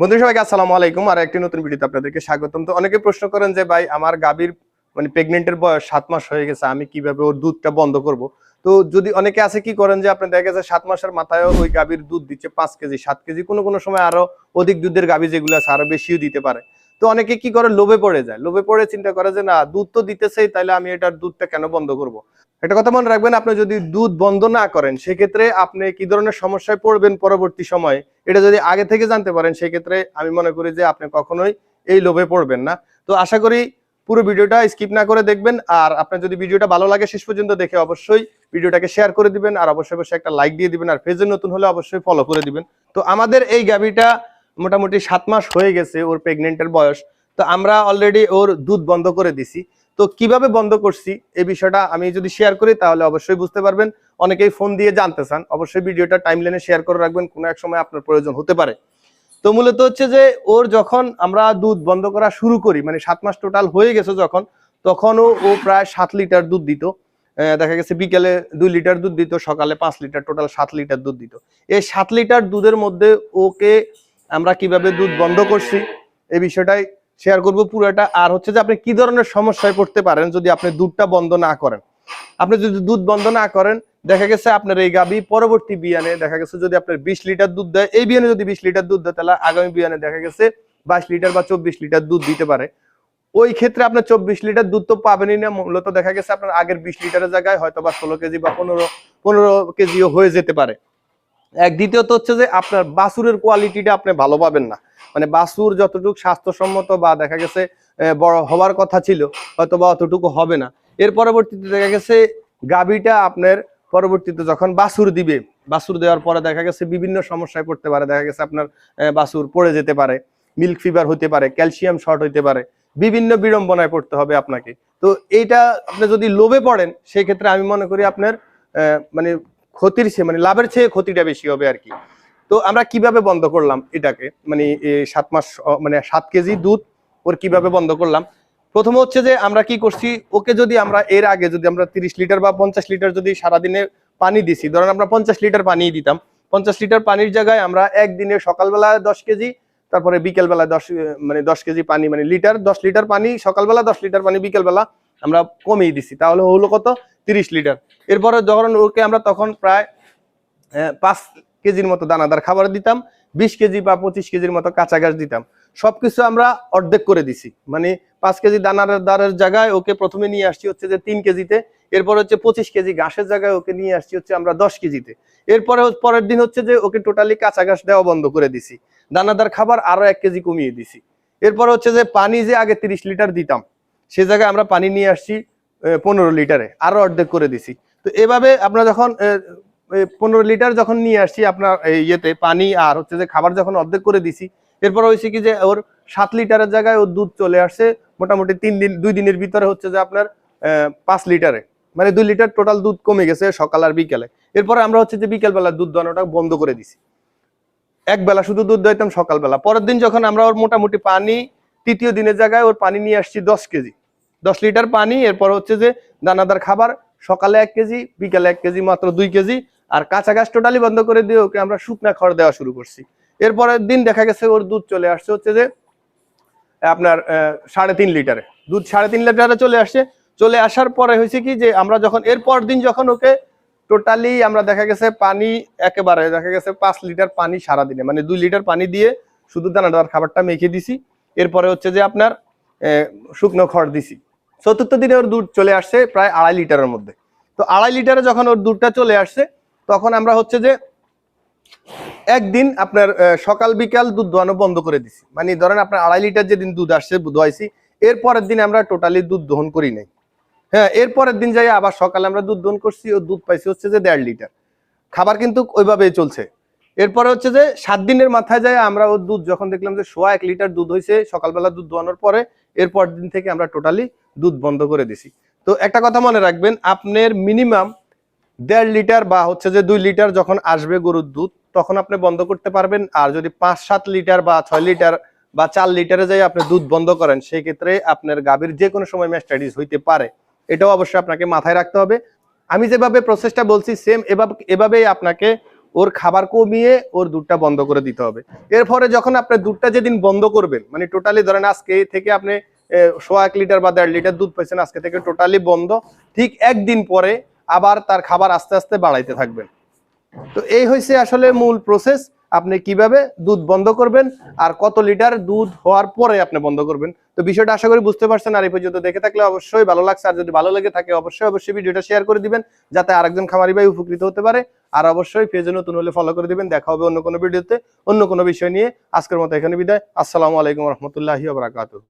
বন্ধু সবাইকে আসসালামু আলাইকুম। আর একটি নতুন ভিডিওতে আপনাদেরকে স্বাগতম। তো অনেকে প্রশ্ন করেন যে, ভাই, আমার গাভীর মানে প্রেগনেন্টের বয়স সাত মাস হয়ে গেছে, আমি কীভাবে ওর দুধটা বন্ধ করব? তো যদি অনেকে আছে কি করেন যে আপনি দেখা গেছে সাত মাসের মাথায় ওই গাভীর দুধ দিচ্ছে পাঁচ কেজি, সাত কেজি কোনো কোনো সময় আরও অধিক দুধের গাভী যেগুলো আছে আরও বেশিও দিতে পারে। তো অনেকে কি করে? লোভে পড়ে যায়। লোভে পড়ে চিন্তা করে যে, না, দুধ তো দিতেছেই তাহলে আমি এটার দুধটা কেন বন্ধ করব? একটা কথা মনে রাখবেন, আপনি যদি দুধ বন্ধ না করেন, সেক্ষেত্রে আপনি কি ধরনের সমস্যায় পড়বেন পরবর্তী সময়ে? এটা যদি আগে থেকে জানতে পারেন, সেক্ষেত্রে আমি মনে করি যে, আপনি কখনোই এই লোভে পড়বেন না। তো আশা করি পুরো ভিডিওটা স্কিপ না করে দেখবেন, আর আপনার যদি ভিডিওটা ভালো লাগে শেষ পর্যন্ত দেখে অবশ্যই ভিডিওটাকে শেয়ার করে দিবেন, আর অবশ্যই অবশ্যই একটা লাইক দিয়ে দিবেন, আর পেজে নতুন হলে অবশ্যই ফলো করে দিবেন। তো আমাদের এই গাভিটা মোটামুটি সাত মাস হয়ে গেছে ওর প্রেগনেন্টের বয়স। তো আমরা অলরেডি ওর দুধ বন্ধ করে দিছি। তো কীভাবে বন্ধ করছি এই বিষয়টা আমি যদি শেয়ার করি তাহলে অবশ্যই বুঝতে পারবেন। অনেকেই ফোন দিয়ে জানতে চান, অবশ্যই ভিডিওটা টাইম লাইনে শেয়ার করে রাখবেন, কোনো এক সময় আপনার প্রয়োজন হতে পারে। তো মূলত হচ্ছে যে ওর যখন আমরা দুধ বন্ধ করা শুরু করি মানে সাত মাস টোটাল হয়ে গেছে যখন, তখনও ও প্রায় সাত লিটার দুধ দিত। দেখা গেছে বিকেলে দুই লিটার দুধ দিত, সকালে পাঁচ লিটার টোটাল সাত লিটার দুধ দিত। এই সাত লিটার দুধের মধ্যে ওকে আমরা কীভাবে দুধ বন্ধ করছি, এই বিষয়টাই শেয়ার করব পুরোটা। আর হচ্ছে যে আপনি কি ধরনের সমস্যায় পড়তে পারেন যদি আপনি দুধটা বন্ধ না করেন? আপনি যদি দুধ বন্ধ না করেন, দেখা গেছে আপনার এই গাবি পরবর্তী বিয়ানে, দেখা গেছে যদি আপনার বিশ লিটার দুধ দেয়, এই বিয়ানে যদি বিশ লিটার দুধ দেয়, তাহলে আগামী বিয়ানে দেখা গেছে বাইশ লিটার বা চব্বিশ লিটার দুধ দিতে পারে। ওই ক্ষেত্রে আপনার চব্বিশ লিটার দুধ তো পাবেনই না, মূলত দেখা গেছে আপনার আগের বিশ লিটারের জায়গায় হয়তো বা ষোলো কেজি বা পনেরো পনেরো কেজিও হয়ে যেতে পারে। এক দ্বিতীয়ত হচ্ছে যে আপনার বাছুরের কোয়ালিটিটা আপনি ভালো পাবেন না। মানে বাছুর যতটুকু স্বাস্থ্যসম্মত বা দেখা গেছে বড় হওয়ার কথা ছিল হয়তো বা অতটুকু হবে না। এর পরবর্তীতে দেখা গেছে, গাভীটা আপনার পরবর্তীতে যখন বাছুর দিবে বাছুর দেওয়ার পরে দেখা গেছে বিভিন্ন সমস্যায় পড়তে পারে। দেখা গেছে আপনার বাছুর পড়ে যেতে পারে মিল্ক ফিভার হতে পারে ক্যালসিয়াম শর্ট হতে পারে, বিভিন্ন বিড়ম্বনায় পড়তে হবে আপনাকে। তো এইটা আপনি যদি লোভে পড়েন সেই ক্ষেত্রে আমি মনে করি আপনার মানে ক্ষতির চেয়ে মানে লাভের চেয়ে ক্ষতিটা বেশি হবে আর কি। তো আমরা কীভাবে বন্ধ করলাম এটাকে? মানে সাত মাস মানে সাত কেজি দুধ ওর কীভাবে বন্ধ করলাম? প্রথম হচ্ছে যে আমরা কি করছি, ওকে যদি আমরা এর আগে যদি আমরা তিরিশ লিটার বা পঞ্চাশ লিটার যদি সারাদিনে পানি দিছি, ধরেন আমরা পঞ্চাশ লিটার পানি দিতাম, পঞ্চাশ লিটার পানির জায়গায় আমরা একদিনে সকালবেলা দশ কেজি, তারপরে বিকেলবেলা দশ মানে দশ কেজি পানি মানে লিটার দশ লিটার পানি, সকালবেলা দশ লিটার পানি, বিকেলবেলা আমরা কমিয়ে দিছি, তাহলে হলো কত? তিরিশ লিটার। এরপরে যখন ওকে আমরা তখন প্রায় পাঁচ কেজির মতো দানাদার খাবার দিতাম, বিশ কেজি বা পঁচিশ কেজির মতো কাঁচা ঘাস দিতাম। সবকিছু আমরা অর্ধেক করে দিছি। মানে পাঁচ কেজি দানার দারের জায়গায় ওকে প্রথমে নিয়ে আসছি হচ্ছে যে তিন কেজিতে, এরপর হচ্ছে পঁচিশ কেজি ঘাসের জায়গায় ওকে নিয়ে আসছি হচ্ছে আমরা দশ কেজিতে। এরপরে পরের দিন হচ্ছে যে ওকে টোটালি কাঁচা ঘাস দেওয়া বন্ধ করে দিছি। দানাদার খাবার আরও এক কেজি কমিয়ে দিছি। এরপর হচ্ছে যে পানি যে আগে তিরিশ লিটার দিতাম সে জায়গায় আমরা পানি নিয়ে আসছি পনেরো লিটারে, আরও অর্ধেক করে দিছি। তো এভাবে আমরা যখন পনেরো লিটার যখন নিয়ে আসছি আপনার ইয়েতে, পানি আর হচ্ছে যে খাবার যখন অর্ধেক করে দিছি, এরপর হয়েছে কি যে ওর সাত লিটারের জায়গায় ওর দুধ চলে আসছে মোটামুটি তিন দিন, দুই দিনের ভিতরে হচ্ছে যে আপনার পাঁচ লিটারে। মানে দুই লিটার টোটাল দুধ কমে গেছে সকাল আর বিকেলে। এরপরে আমরা হচ্ছে যে বিকেল বেলা দুধ দোয়ানোটা বন্ধ করে দিছি। এক বেলা শুধু দুধ দইতাম সকালবেলা। পরের দিন যখন আমরা ওর মোটামুটি পানি তৃতীয় দিনের জায়গায় ওর পানি নিয়ে আসছি দশ কেজি। দশ লিটার পানি, এরপর হচ্ছে যে দানাদার খাবার, সকালে এক কেজি, বিকালে এক কেজি, মাত্র দুই কেজি, আর কাঁচা গাছ টোটালি বন্ধ করে দিয়ে ওকে আমরা শুকনা খড় দেওয়া শুরু করছি। এরপরের দিন দেখা গেছে ওর দুধ চলে আসছে হচ্ছে যে, আপনার সাড়ে তিন লিটারে। দুধ সাড়ে তিন লিটারে চলে আসছে। চলে আসার পরে হয়েছে কি যে আমরা যখন এরপর দিন যখন ওকে টোটালি আমরা দেখা গেছে পানি একেবারে, দেখা গেছে পাঁচ লিটার পানি সারা দিনে মানে দুই লিটার পানি দিয়ে শুধু দানাদার খাবারটা মেখে দিছি। এরপরে হচ্ছে যে আপনার শুকনো খড় দিছি। চতুর্থ দিনে ওর দুধ চলে আসছে প্রায় আড়াই লিটারের মধ্যে। তো আড়াই লিটারে যখন ওর দুধটা চলে আসছে, তখন আমরা হচ্ছে যে একদিন আপনার সকাল বিকাল দুধ দোয়ানো বন্ধ করে দিছি। মানে ধরেন আপনার আড়াই লিটার যেদিন দুধ আসছে, দোয়াইছি, এর পরের দিন আমরা টোটালি দুধ দহন করি নাই। হ্যাঁ এর পরের দিন যাই আবার সকালে আমরা দুধ দহন করছি ও দুধ পাইছি হচ্ছে যে দেড় লিটার। খাবার কিন্তু ওইভাবেই চলছে। এরপরে হচ্ছে যে সাত দিনের মাথায় যায় আমরা ওর দুধ যখন দেখলাম যে সোয়া এক লিটার দুধ হয়েছে, সকালবেলা দুধ দোয়ানোর পরে এরপর দিন থেকে আমরা টোটালি দুধ বন্ধ করে দিছি। তো একটা কথা মনে রাখবেন, আপনার মিনিমাম দেড় লিটার বা হচ্ছে যে দুই লিটার যখন আসবে গরুর দুধ, তখন আপনি বন্ধ করতে পারবেন। আর যদি পাঁচ, সাত লিটার বা ছয় লিটার বা চার লিটারে যাই আপনি দুধ বন্ধ করেন, সেই ক্ষেত্রে আপনার গাভীর যে কোনো সময় ম্যাস্টাইটিস হইতে পারে। এটাও অবশ্যই আপনাকে মাথায় রাখতে হবে। আমি যেভাবে প্রসেসটা বলছি সেম এভাবে, এভাবেই আপনাকে ওর খাবার কমিয়ে ওর দুধটা বন্ধ করে দিতে হবে। এরপরে যখন আপনি দুধটা যেদিন বন্ধ করবেন মানে টোটালি ধরেন আজকে থেকে আপনি সোয়া এক লিটার বা দেড় লিটার দুধ পাইছেন, আজকে থেকে টোটালি বন্ধ, ঠিক একদিন পরে আবার তার খাবার আস্তে আস্তে বাড়াইতে থাকবেন। তো এই হয়েছে আসলে মূল প্রসেস আপনি কীভাবে দুধ বন্ধ করবেন আর কত লিটার দুধ হওয়ার পরে আপনি বন্ধ করবেন? তো বিষয়টা আশা করি বুঝতে পারছেন। আর এই পর্যন্ত দেখে থাকলে অবশ্যই ভালো লাগছে। আর যদি ভালো লেগে থাকে, অবশ্যই অবশ্যই ভিডিওটা শেয়ার করে দিবেন, যাতে আরেকজন খামারি ভাই উপকৃত হতে পারে। আর অবশ্যই পেজে নতুন হলে ফলো করে দিবেন। দেখা হবে অন্য কোনো ভিডিওতে, অন্য কোনো বিষয় নিয়ে। আজকের মতো এখানে বিদায়। আসসালামু আলাইকুম রহমতুল্লাহি বারাকাতুহ।